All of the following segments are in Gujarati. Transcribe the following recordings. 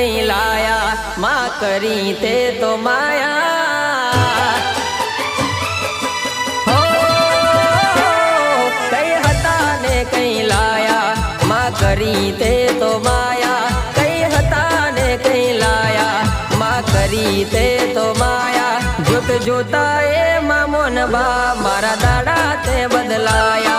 नहीं लाया माँ करी ते तो माया हो कई हता ने कहीं लाया माँ करी ते तो माया कई हता ने कहीं लाया माँ करी ते तो माया जुत जुता ए मामोन बा मारा दाड़ा ते बदलाया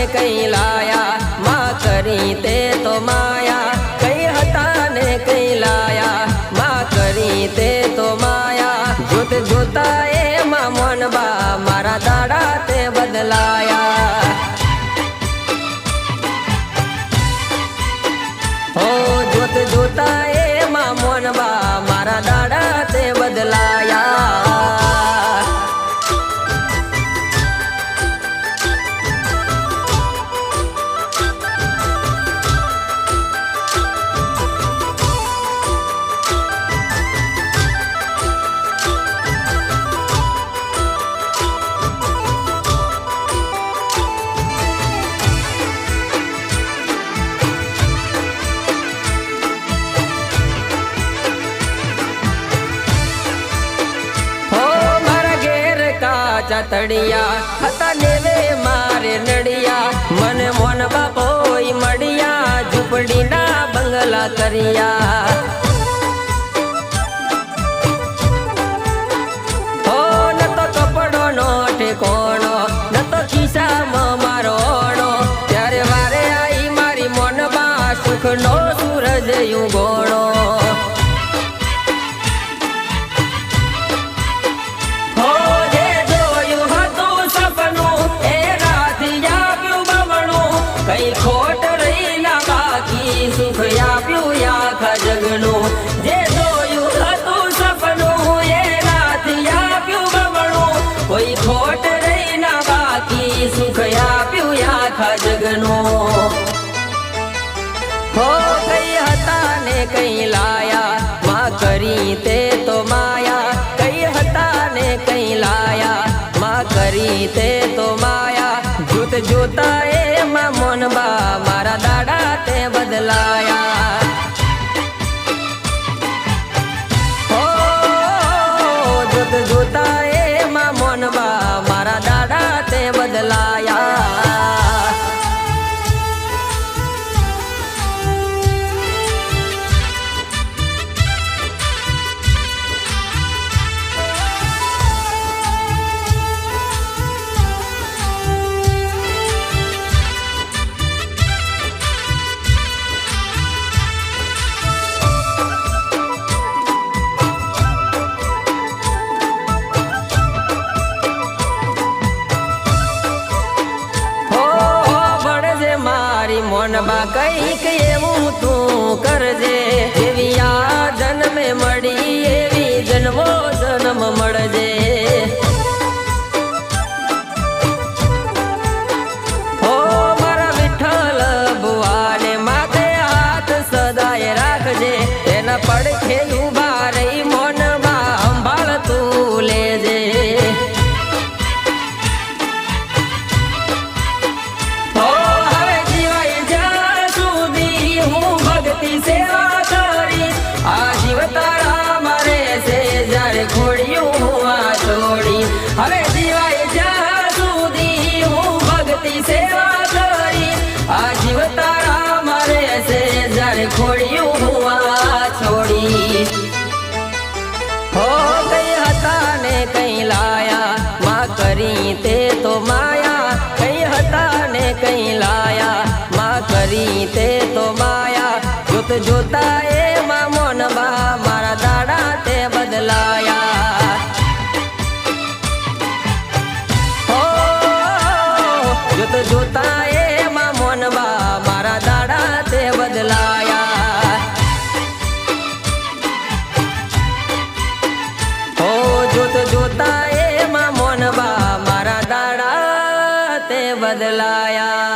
ને કઈ લાયા માં કરી તે તો માયા કઈ હતા ને કઈ લાયા માં કરી તે તો માયા જોત જોતા એમાં મોનબા મારા દાડા તે બદલાયા રાજા તડિયા હતા નેવે મારે નડિયા મને મોન બાપોય મળ્યા ઝૂંપડીના બંગલા તરિયા તો કપડો નો ઠેકોણો ન તો ખિસ્સામાં મારો ત્યારે વારે આઈ મારી મોન બા સુખનો સૂરજ યુ ગોણો बाकी सुख આપ્યું આ ખા જગનો જે જોયું હતું સપનું એ નાથી આપ્યું ગમણો કોઈ ખોટ રહી ના બાકી સુખ આપ્યું આ ખા જગનો ખોઈ હતા ને કઈ લાયા માકરીતે તો માયા કઈ હતા ને કઈ લાયા માકરીતે તો માયા જોત જોતા એ માં મન બા કઈક એવું તું કરજે ની તે તો માયા જોત જોતા એમાં મોનબા મારા દાડા તે બદલાયા ઓ જોત જોતા એમાં મોનબા મારા દાડા તે બદલાયા ઓ જોત જોતા એમાં મોનબા મારા દાડા તે બદલાયા